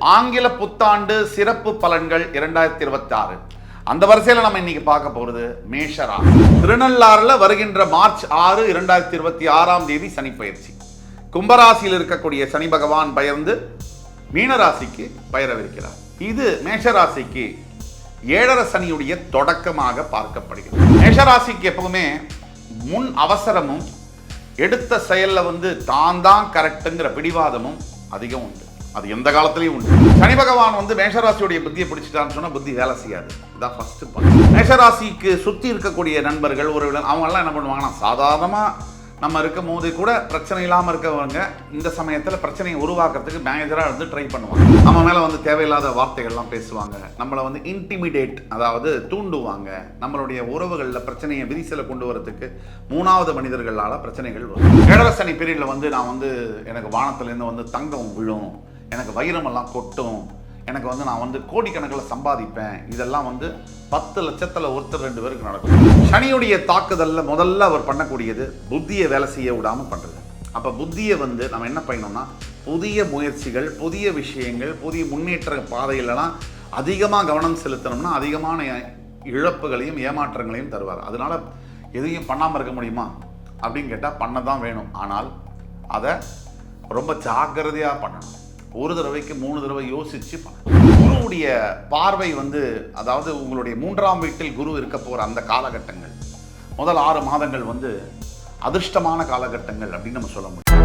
ஆங்கில புத்தாண்டு சிறப்பு பலன்கள் இரண்டாயிரத்தி இருபத்தி ஆறு. அந்த வரிசையில் நம்ம இன்னைக்கு பார்க்க போறது மேஷரா திருநள்ளாறுல வருகின்ற மார்ச் ஆறு இரண்டாயிரத்தி இருபத்தி ஆறாம் தேதி சனி பயிற்சி. கும்பராசியில் இருக்கக்கூடிய சனி பகவான் பயந்து மீனராசிக்கு பயரவிருக்கிறார். இது மேஷராசிக்கு ஏழரை சனியுடைய தொடக்கமாக பார்க்கப்படுகிறது. மேஷராசிக்கு எப்பவுமே முன் அவசரமும் எடுத்த செயல்ல வந்து தான் தான் கரெக்டுங்கிற பிடிவாதமும் அதிகம் உண்டு. அது எந்த காலத்திலையும் உண்டு. சனி பகவான் வந்து மேஷராசியுடைய புத்தியை பிடிச்சிட்டான்னு சொன்னா புத்தி வேலை செய்யாது. இதான் ஃபர்ஸ்ட் பாயிண்ட் மேஷராசிக்கு சுத்தி இருக்கக்கூடிய நண்பர்கள் ஒரு அவங்க எல்லாம் என்ன பண்ணுவாங்கன்னா சாதாரணமா நம்ம இருக்கும் போது கூட பிரச்சனை இல்லாமல் இருக்கவங்க இந்த சமயத்தில் பிரச்சனையை உருவாக்குறதுக்கு மேனேஜராக இருந்து ட்ரை பண்ணுவாங்க. நம்ம மேலே வந்து தேவையில்லாத வார்த்தைகள்லாம் பேசுவாங்க. நம்மளை வந்து இன்டிமிடேட் அதாவது தூண்டுவாங்க. நம்மளுடைய உறவுகளில் பிரச்சனையை விரிசலை கொண்டு வரதுக்கு மூணாவது மனிதர்களால் பிரச்சனைகள் வரும். ஏழரசனி பீரியடில் வந்து நான் வந்து எனக்கு வானத்துலேருந்து வந்து தங்கம் விழும். எனக்கு வைரமெல்லாம் கொட்டும். எனக்கு வந்து நான் வந்து கோடிக்கணக்கில் சம்பாதிப்பேன். இதெல்லாம் வந்து பத்து லட்சத்தில் ஒருத்தர் ரெண்டு பேருக்கு நடக்கும். சனியுடைய தாக்குதலில் முதல்ல அவர் பண்ணக்கூடியது புத்தியை வேலை செய்ய விடாமல் பண்ணுறது அப்போ புத்தியை வந்து நம்ம என்ன பண்ணணும்னா புதிய முயற்சிகள் புதிய விஷயங்கள் புதிய முன்னேற்ற பாதையிலலாம் அதிகமாக கவனம் செலுத்தணும்னா அதிகமான இழப்புகளையும் ஏமாற்றங்களையும் தருவார். அதனால் எதையும் பண்ணாமல் இருக்க முடியுமா? அப்படின்னு கேட்டால் பண்ண தான் வேணும். ஆனால் அதை ரொம்ப ஜாக்கிரதையாக பண்ணணும். ஒரு தடவைக்கு மூணு தடவை யோசிச்சு குருவுடைய பார்வை வந்து அதாவது உங்களுடைய மூன்றாம் வீட்டில் குரு இருக்க போகிற அந்த காலகட்டங்கள். முதல் ஆறு மாதங்கள் வந்து அதிர்ஷ்டமான காலகட்டங்கள் அப்படின்னு நம்ம சொல்ல முடியும்.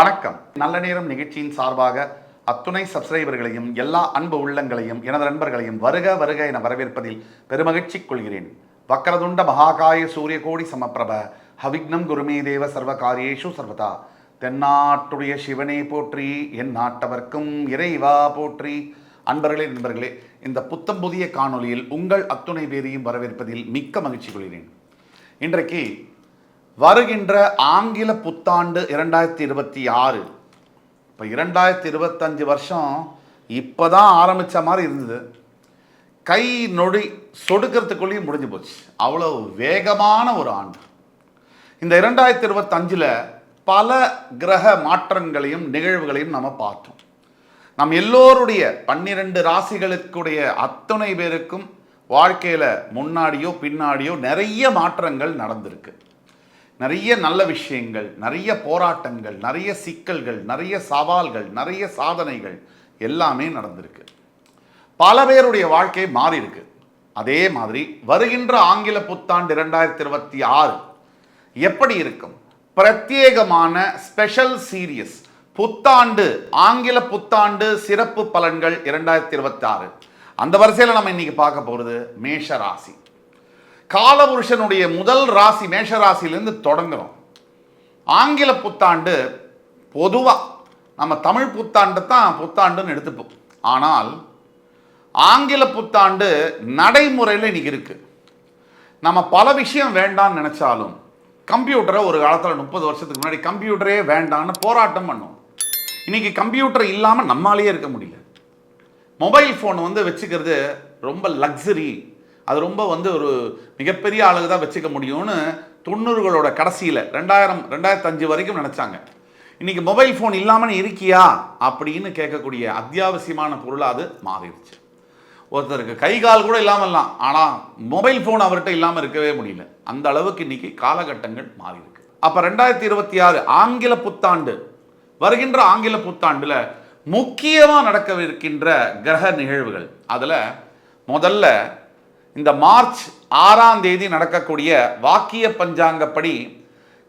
வணக்கம். நல்ல நேரம் நிகழ்ச்சியின் சார்பாக அத்துணை சப்ஸ்கிரைபர்களையும் எல்லா அன்பு உள்ளங்களையும் எனது நண்பர்களையும் வருக வருக என வரவேற்பதில் பெருமகிழ்ச்சி கொள்கிறேன். வக்கரதுண்ட மகாகாய சூரிய கோடி சமப்பிரப ஹவிக்னம் குருமே தேவ சர்வ காரியேஷு சர்வதா. தென்னாட்டுடைய சிவனை போற்றி என் நாட்டவர்க்கும் இறைவா போற்றி. அன்பர்களே நண்பர்களே இந்த புத்தம் புதிய காணொளியில் உங்கள் அத்துணை பேரையும் வரவேற்பதில் மிக்க மகிழ்ச்சி கொள்கிறேன். இன்றைக்கு வருகின்ற ஆங்கில புத்தாண்டு இரண்டாயிரத்தி இருபத்தி ஆறு. இப்போ இரண்டாயிரத்தி இருபத்தஞ்சு வருஷம் இப்போ தான் ஆரம்பித்த மாதிரி இருந்தது. கை நொடி சொடுக்கிறதுக்குள்ளேயும் முடிஞ்சு போச்சு. அவ்வளோ வேகமான ஒரு ஆண்டு. இந்த இரண்டாயிரத்தி இருபத்தஞ்சில் பல கிரக மாற்றங்களையும் நிகழ்வுகளையும் நம்ம பார்த்தோம். நம் எல்லோருடைய பன்னிரண்டு ராசிகளுக்குடைய அத்தனை பேருக்கும் வாழ்க்கையில் முன்னாடியோ பின்னாடியோ நிறைய மாற்றங்கள் நடந்திருக்கு. நிறைய நல்ல விஷயங்கள் நிறைய போராட்டங்கள் நிறைய சிக்கல்கள் நிறைய சவால்கள் நிறைய சாதனைகள் எல்லாமே நடந்திருக்கு. பல பேருடைய வாழ்க்கை மாறி இருக்கு அதே மாதிரி வருகின்ற ஆங்கில புத்தாண்டு இரண்டாயிரத்தி இருபத்தி ஆறு எப்படி இருக்கும்? பிரத்யேகமான ஸ்பெஷல் சீரியஸ் புத்தாண்டு ஆங்கில புத்தாண்டு சிறப்பு பலன்கள் இரண்டாயிரத்தி இருபத்தி ஆறு அந்த வரிசையில் நம்ம இன்னைக்கு பார்க்க போகிறது மேஷ ராசி. காலபுருஷனுடைய முதல் ராசி மேஷ ராசியிலேருந்து தொடங்குறோம். ஆங்கில புத்தாண்டு பொதுவாக நம்ம தமிழ் புத்தாண்டு தான் புத்தாண்டுன்னு எடுத்துப்போம். ஆனால் ஆங்கில புத்தாண்டு நடைமுறையில் இன்னைக்கு இருக்குது நம்ம பல விஷயம் வேண்டாம்னு நினச்சாலும் கம்ப்யூட்டரை ஒரு காலத்தில் முப்பது வருஷத்துக்கு முன்னாடி கம்ப்யூட்டரே வேண்டாம்னு போராட்டம் பண்ணோம். இன்றைக்கி கம்ப்யூட்டர் இல்லாமல் நம்மளாலேயே இருக்க முடியல. மொபைல் ஃபோன் வந்து வச்சுக்கிறது ரொம்ப லக்ஸரி. அது ரொம்ப வந்து ஒரு மிகப்பெரிய ஆளுங்க தான் வச்சுக்க முடியும்னு தொண்ணூறுகளோட கடைசியில் ரெண்டாயிரம் ரெண்டாயிரத்தஞ்சு வரைக்கும் நினச்சாங்க. இன்றைக்கி மொபைல் ஃபோன் இல்லாமல் இருக்கியா? அப்படின்னு கேட்கக்கூடிய அத்தியாவசியமான பொருளாக அது மாறிடுச்சு. ஒருத்தருக்கு கை கால் கூட இல்லாமல்லாம் ஆனால் மொபைல் ஃபோன் அவர்கிட்ட இல்லாமல் இருக்கவே முடியல. அந்த அளவுக்கு இன்னைக்கு காலகட்டங்கள் மாறி இருக்கு அப்போ ரெண்டாயிரத்தி இருபத்தி ஆறு ஆங்கில புத்தாண்டு வருகின்ற ஆங்கில புத்தாண்டில் முக்கியமாக நடக்கவிருக்கின்ற கிரக நிகழ்வுகள். அதில் முதல்ல இந்த மார்ச் ஆறாம் தேதி நடக்கக்கூடிய வாக்கிய பஞ்சாங்கப்படி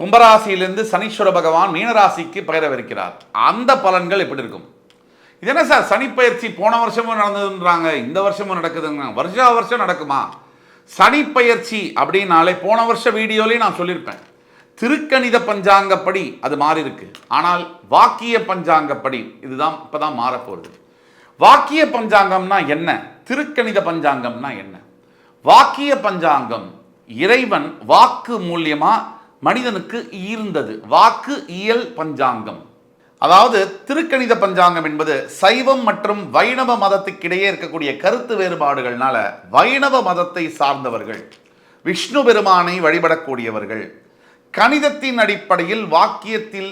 கும்பராசியிலிருந்து சனீஸ்வர பகவான் மீனராசிக்கு பெயரவிருக்கிறார். அந்த பலன்கள் எப்படி இருக்கும்? இது என்ன சார்? சனிப்பயிற்சி போன வருஷமும் நடந்ததுன்றாங்க இந்த வருஷமும் நடக்குதுங்கிறாங்க. வருஷா வருஷம் நடக்குமா? சனிப்பயிற்சி அப்படின்னாலே போன வருஷ வீடியோலேயும் நான் சொல்லியிருப்பேன். திருக்கணித பஞ்சாங்கப்படி அது மாறி இருக்கு ஆனால் வாக்கிய பஞ்சாங்கப்படி இதுதான் இப்போதான் மாறப்போகுது. வாக்கிய பஞ்சாங்கம்னா என்ன? திருக்கணித பஞ்சாங்கம்னா என்ன? வாக்கிய பஞ்சாங்கம் இறைவன் வாக்கு மூலியமா மனிதனுக்கு ஈர்ந்தது. வாக்கு இயல் பஞ்சாங்கம். அதாவது திருக்கணித பஞ்சாங்கம் என்பது சைவம் மற்றும் வைணவ மதத்துக்கிடையே இருக்கக்கூடிய கருத்து வேறுபாடுகள்னால வைணவ மதத்தை சார்ந்தவர்கள் விஷ்ணு பெருமானை வழிபடக்கூடியவர்கள் கணிதத்தின் அடிப்படையில் வாக்கியத்தில்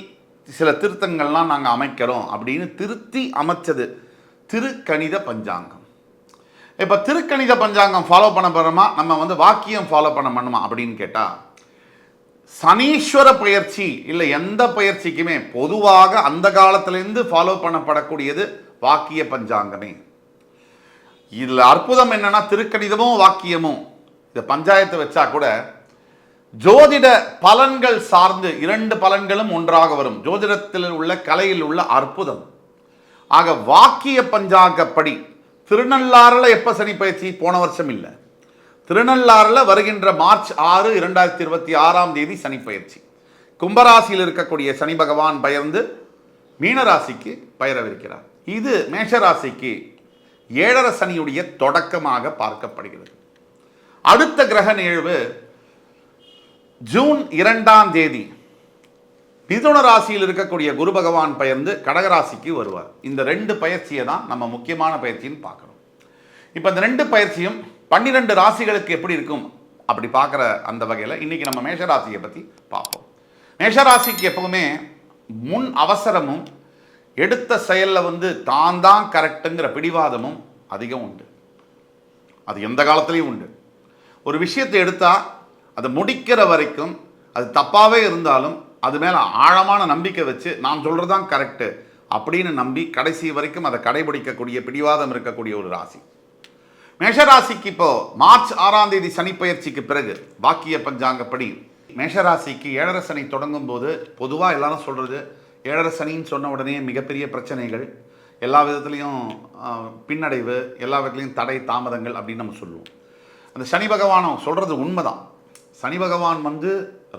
சில திருத்தங்கள்லாம் நாங்கள் அமைக்கிறோம் அப்படின்னு திருத்தி அமைச்சது திருக்கணித பஞ்சாங்கம். இப்போ திருக்கணித பஞ்சாங்கம் ஃபாலோ பண்ண போகிறோமா நம்ம வந்து வாக்கியம் ஃபாலோ பண்ண பண்ணுமா அப்படின்னு கேட்டால் சனீஸ்வர பயிற்சி இல்லை எந்த பயிற்சிக்குமே பொதுவாக அந்த காலத்திலேருந்து ஃபாலோ பண்ணப்படக்கூடியது வாக்கிய பஞ்சாங்கமே. இதில் அற்புதம் என்னன்னா திருக்கணிதமும் வாக்கியமும். இந்த பஞ்சாயத்தை வச்சா கூட ஜோதிட பலன்கள் சார்ந்து இரண்டு பலன்களும் ஒன்றாக வரும். ஜோதிடத்தில் உள்ள கலையில் உள்ள அற்புதம். ஆக வாக்கிய பஞ்சாங்கப்படி திருநள்ளாறில் எப்போ சனி பயிற்சி? போன வருஷம் இல்லை. திருநள்ளாறில் வருகின்ற மார்ச் ஆறு இரண்டாயிரத்தி இருபத்தி ஆறாம் தேதி சனி பயிற்சி. கும்பராசியில் இருக்கக்கூடிய சனி பகவான் பயர்ந்து மீனராசிக்கு பயிரவிருக்கிறார். இது மேஷராசிக்கு ஏழரை சனியுடைய தொடக்கமாக பார்க்கப்படுகிறது. அடுத்த கிரக நிகழ்வு ஜூன் இரண்டாம் தேதி. மிதுன ராசியில் இருக்கக்கூடிய குரு பகவான் பயர்ந்து கடகராசிக்கு வருவார். இந்த ரெண்டு பயிற்சியை தான் நம்ம முக்கியமான பயிற்சின்னு பார்க்குறோம் இப்போ இந்த ரெண்டு பயிற்சியும் பன்னிரெண்டு ராசிகளுக்கு எப்படி இருக்கும்? அப்படி பார்க்குற அந்த வகையில் இன்னைக்கு நம்ம மேஷராசியை பற்றி பார்ப்போம். மேஷராசிக்கு எப்போவுமே முன் அவசரமும் எடுத்த செயலில் வந்து தான் தான் கரெக்டுங்கிற பிடிவாதமும் அதிகம் உண்டு. அது எந்த காலத்துலேயும் உண்டு. ஒரு விஷயத்தை எடுத்தால் அதை முடிக்கிற வரைக்கும் அது தப்பாகவே இருந்தாலும் அது மேலே ஆழமான நம்பிக்கை வச்சு நான் சொல்கிறது தான் கரெக்டு அப்படின்னு நம்பி கடைசி வரைக்கும் அதை கடைபிடிக்கக்கூடிய பிடிவாதம் இருக்கக்கூடிய ஒரு ராசி. மேஷராசிக்கு இப்போ மார்ச் ஆறாம் தேதி சனி பயிற்சிக்கு பிறகு பாக்கிய பஞ்சாங்கப்படி மேஷராசிக்கு ஏழரை சனி தொடங்கும் போது பொதுவாக எல்லாரும் சொல்கிறது ஏழரை சனின்னு சொன்ன உடனே மிகப்பெரிய பிரச்சனைகள் எல்லா விதத்துலேயும் பின்னடைவு எல்லா விதத்துலேயும் தடை தாமதங்கள் அப்படின்னு நம்ம சொல்லுவோம். அந்த சனி பகவானும் சொல்கிறது உண்மைதான். சனி பகவான் வந்து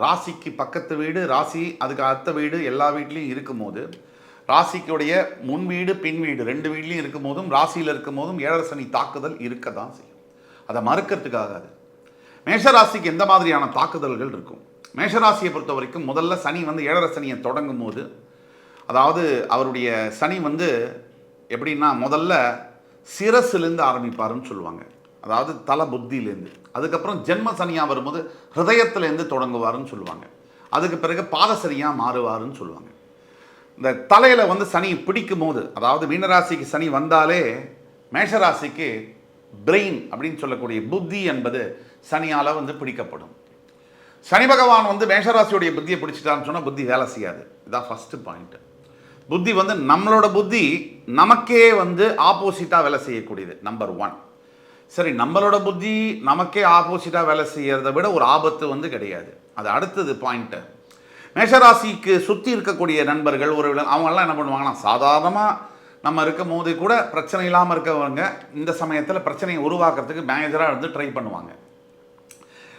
ராசிக்கு பக்கத்து வீடு ராசி அதுக்கு அடுத்த வீடு எல்லா வீட்லேயும் இருக்கும்போது ராசிக்குடைய முன் வீடு பின் வீடு ரெண்டு வீட்லேயும் இருக்கும் போதும் ராசியில் இருக்கும் போதும் ஏழரை சனி தாக்குதல் இருக்க தான் செய்யும். அதை மறுக்கிறதுக்காகாது மேஷராசிக்கு எந்த மாதிரியான தாக்குதல்கள் இருக்கும்? மேஷராசியை பொறுத்த வரைக்கும் முதல்ல சனி வந்து ஏழரை சனியை தொடங்கும் போது அதாவது அவருடைய சனி வந்து எப்படின்னா முதல்ல சிரசுலேருந்து ஆரம்பிப்பாருன்னு சொல்லுவாங்க. அதாவது தல புத்தியிலேருந்து. அதுக்கப்புறம் ஜென்ம சனியாக வரும்போது ஹிரதயத்துலேருந்து தொடங்குவாருன்னு சொல்லுவாங்க. அதுக்கு பிறகு பாதசனியாக மாறுவாருன்னு சொல்லுவாங்க. இந்த தலையில் வந்து சனி பிடிக்கும் போது அதாவது மீனராசிக்கு சனி வந்தாலே மேஷராசிக்கு பிரெயின் அப்படின்னு சொல்லக்கூடிய புத்தி என்பது சனியால் வந்து பிடிக்கப்படும். சனி பகவான் வந்து மேஷராசியுடைய புத்தியை பிடிச்சிட்டான்னு சொன்னால் புத்தி வேலை செய்யாது. இதான் ஃபஸ்ட்டு பாயிண்ட்டு புத்தி வந்து நம்மளோட புத்தி நமக்கே வந்து ஆப்போசிட்டாக வேலை செய்யக்கூடியது நம்பர் ஒன் சரி நம்மளோட புத்தி நமக்கே ஆப்போசிட்டாக வேலை செய்கிறத விட ஒரு ஆபத்து வந்து கிடையாது. அது அடுத்தது பாயிண்ட்டு மேஷராசிக்கு சுற்றி இருக்கக்கூடிய நண்பர்கள் ஒரு அவங்கெல்லாம் என்ன பண்ணுவாங்கன்னா சாதாரணமாக நம்ம இருக்கும் போது கூட பிரச்சனை இல்லாமல் இருக்கவங்க இந்த சமயத்தில் பிரச்சனையை உருவாக்குறதுக்கு மேனேஜராக இருந்து ட்ரை பண்ணுவாங்க.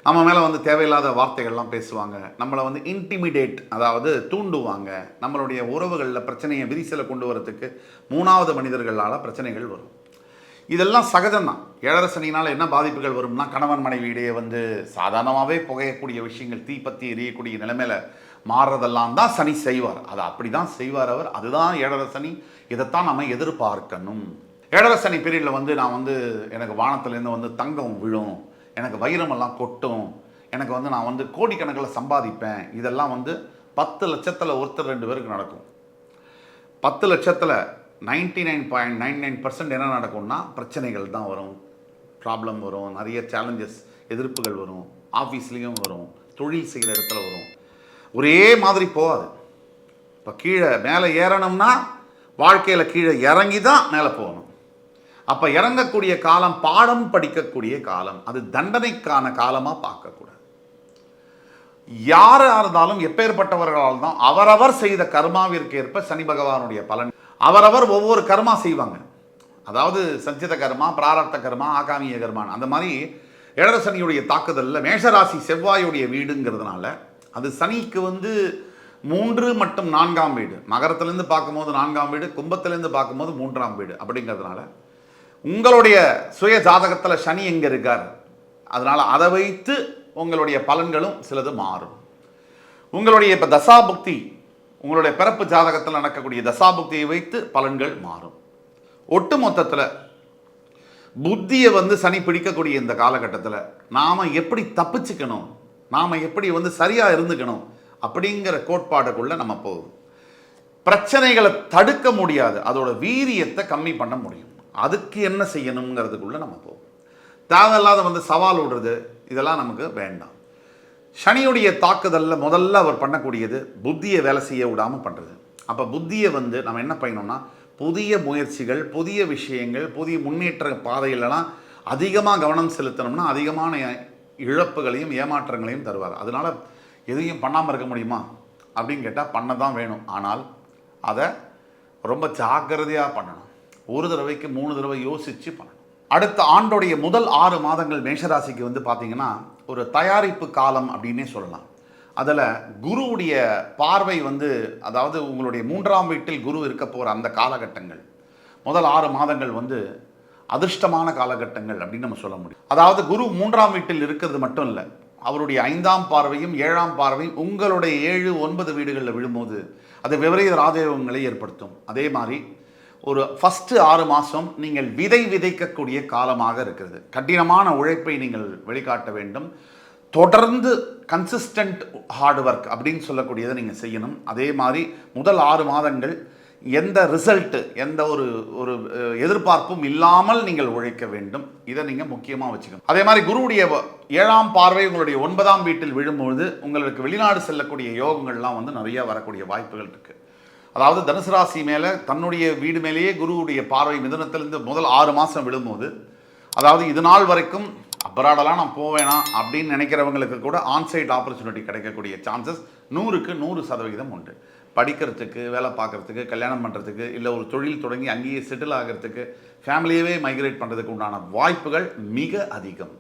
நம்ம மேலே வந்து தேவையில்லாத வார்த்தைகள்லாம் பேசுவாங்க. நம்மளை வந்து இன்டிமிடேட் அதாவது தூண்டுவாங்க. நம்மளுடைய உறவுகளில் பிரச்சனையை விரிசலை கொண்டு வரத்துக்கு மூணாவது மனிதர்களால் பிரச்சனைகள் வரும். இதெல்லாம் சகஜம்தான். ஏழரை சனினால் என்ன பாதிப்புகள் வரும்னா கணவன் மனைவியிடையே வந்து சாதாரணமாகவே புகையக்கூடிய விஷயங்கள் தீப்பத்தி எரியக்கூடிய நிலைமையில மாறுறதெல்லாம் தான் சனி செய்வார். அதை அப்படி தான் செய்வார் அவர். அதுதான் ஏழரை சனி. இதைத்தான் நம்ம எதிர்பார்க்கணும். ஏழரை சனி பீரியடில் வந்து நான் வந்து எனக்கு வானத்துலேருந்து வந்து தங்கம் விழும். எனக்கு வைரமெல்லாம் கொட்டும். எனக்கு வந்து நான் வந்து கோடிக்கணக்கில் சம்பாதிப்பேன். இதெல்லாம் வந்து பத்து லட்சத்தில் ஒருத்தர் ரெண்டு பேருக்கு நடக்கும். பத்து லட்சத்தில் ninety nine point nine nine percent என்ன நடக்கும்னா பிரச்சனைகள் தான் வரும். ப்ராப்ளம் வரும். நிறைய சேலஞ்சஸ் எதிர்ப்புகள் வரும். ஆஃபீஸ்லேயும் வரும். தொழில் செய்கிற இடத்துல வரும். ஒரே மாதிரி போகாது. இப்போ கீழே மேலே ஏறணும்னா வாழ்க்கையில் கீழே இறங்கி தான் மேலே போகணும். அப்போ இறங்கக்கூடிய காலம் பாடம் படிக்கக்கூடிய காலம் அது தண்டனைக்கான காலமாக பார்க்கக்கூடாது. யாராக இருந்தாலும் எப்பேற்பட்டவர்களால் தான் அவரவர் செய்த கர்மாவிற்கு ஏற்ப சனி பகவானுடைய பலன். அவரவர் ஒவ்வொரு கர்மா செய்வாங்க. அதாவது சஞ்சித கர்மா பிராரத்த கர்மா ஆகாமிய கர்மான் அந்த மாதிரி இடரசனியுடைய தாக்குதலில் மேஷராசி செவ்வாயுடைய வீடுங்கிறதுனால அது சனிக்கு வந்து மூன்று மற்றும் நான்காம் வீடு. மகரத்திலேருந்து பார்க்கும்போது நான்காம் வீடு கும்பத்திலேருந்து பார்க்கும்போது மூன்றாம் வீடு அப்படிங்கிறதுனால உங்களுடைய சுய ஜாதகத்தில் சனி எங்கே இருக்கார்? அதனால் அதை வைத்து உங்களுடைய பலன்களும் சிலது மாறும். உங்களுடைய இப்போ தசாபுக்தி உங்களுடைய பிறப்பு ஜாதகத்தில் நடக்கக்கூடிய தசாபுக்தியை வைத்து பலன்கள் மாறும். ஒட்டு மொத்தத்தில் புத்தியை வந்து சனி பிடிக்கக்கூடிய இந்த காலகட்டத்தில் நாம் எப்படி தப்பிச்சுக்கணும்? நாம் எப்படி வந்து சரியாக இருந்துக்கணும் அப்படிங்கிற கோட்பாடுக்குள்ளே நம்ம போகும். பிரச்சனைகளை தடுக்க முடியாது. அதோட வீரியத்தை கம்மி பண்ண முடியும். அதுக்கு என்ன செய்யணுங்கிறதுக்குள்ளே நம்ம போகும். தேவையில்லாத வந்து சவால் விடுறது இதெல்லாம் நமக்கு வேண்டாம். சனியுடைய தாக்குதலில் முதல்ல அவர் பண்ணக்கூடியது புத்தியை வேலை செய்ய விடாமல் பண்ணுறது அப்போ புத்தியை வந்து நம்ம என்ன பண்ணணும்னா புதிய முயற்சிகள் புதிய விஷயங்கள் புதிய முன்னேற்ற பாதையிலலாம் அதிகமாக கவனம் செலுத்தணும்னா அதிகமான இழப்புகளையும் ஏமாற்றங்களையும் தருவார். அதனால் எதையும் பண்ணாமல் இருக்க முடியுமா? அப்படின்னு கேட்டால் பண்ண தான் வேணும். ஆனால் அதை ரொம்ப ஜாக்கிரதையாக பண்ணணும். ஒரு தடவைக்கு மூணு தடவை யோசித்து பண்ணணும். அடுத்த ஆண்டோடைய முதல் ஆறு மாதங்கள் மேஷராசிக்கு வந்து பார்த்திங்கன்னா ஒரு தயாரிப்பு காலம் அப்படின்னே சொல்லலாம். அதில் குருவுடைய பார்வை வந்து அதாவது உங்களுடைய மூன்றாம் வீட்டில் குரு இருக்க போகிற அந்த காலகட்டங்கள் முதல் ஆறு மாதங்கள் வந்து அதிர்ஷ்டமான காலகட்டங்கள் அப்படின்னு நம்ம சொல்ல முடியும். அதாவது குரு மூன்றாம் வீட்டில் இருக்கிறது மட்டும் இல்லை அவருடைய ஐந்தாம் பார்வையும் ஏழாம் பார்வையும் உங்களுடைய ஏழு ஒன்பது வீடுகளில் விழும்போது அது விபரீத ராஜயோகங்களை ஏற்படுத்தும். அதே மாதிரி ஒரு ஃபஸ்ட்டு ஆறு மாதம் நீங்கள் விதை விதைக்கக்கூடிய காலமாக இருக்கிறது. கடினமான உழைப்பை நீங்கள் வெளிக்காட்ட வேண்டும். தொடர்ந்து கன்சிஸ்டன்ட் ஹார்ட் ஒர்க் அப்படின்னு சொல்லக்கூடியதை நீங்கள் செய்யணும். அதே மாதிரி முதல் ஆறு மாதங்கள் எந்த ரிசல்ட்டு எந்த ஒரு ஒரு எதிர்பார்ப்பும் இல்லாமல் நீங்கள் உழைக்க வேண்டும். இதை நீங்கள் முக்கியமாக வச்சுக்கணும். அதே மாதிரி குருவுடைய வ- ஏழாம் பார்வை உங்களுடைய ஒன்பதாம் வீட்டில் விழும்பொழுது உங்களுக்கு வெளிநாடு செல்லக்கூடிய யோகங்கள்லாம் வந்து நிறைய வரக்கூடிய வாய்ப்புகள் இருக்குது அதாவது தனுசு ராசி மேலே தன்னுடைய வீடு மேலேயே குருவுடைய பார்வை மிதனத்திலிருந்து முதல் ஆறு மாதம் விழும்போது அதாவது இது நாள் வரைக்கும் அப்ராடெல்லாம் நான் போவேனா அப்படின்னு நினைக்கிறவங்களுக்கு கூட ஆன்சைட் ஆப்பர்ச்சுனிட்டி கிடைக்கக்கூடிய சான்சஸ் நூறுக்கு நூறு சதவிகிதம் உண்டு. படிக்கிறதுக்கு வேலை பார்க்கறதுக்கு கல்யாணம் பண்ணுறதுக்கு இல்லை ஒரு தொழில் தொடங்கி அங்கேயே செட்டில் ஆகிறதுக்கு ஃபேமிலியவே மைக்ரேட் பண்ணுறதுக்கு உண்டான வாய்ப்புகள் மிக அதிகம்.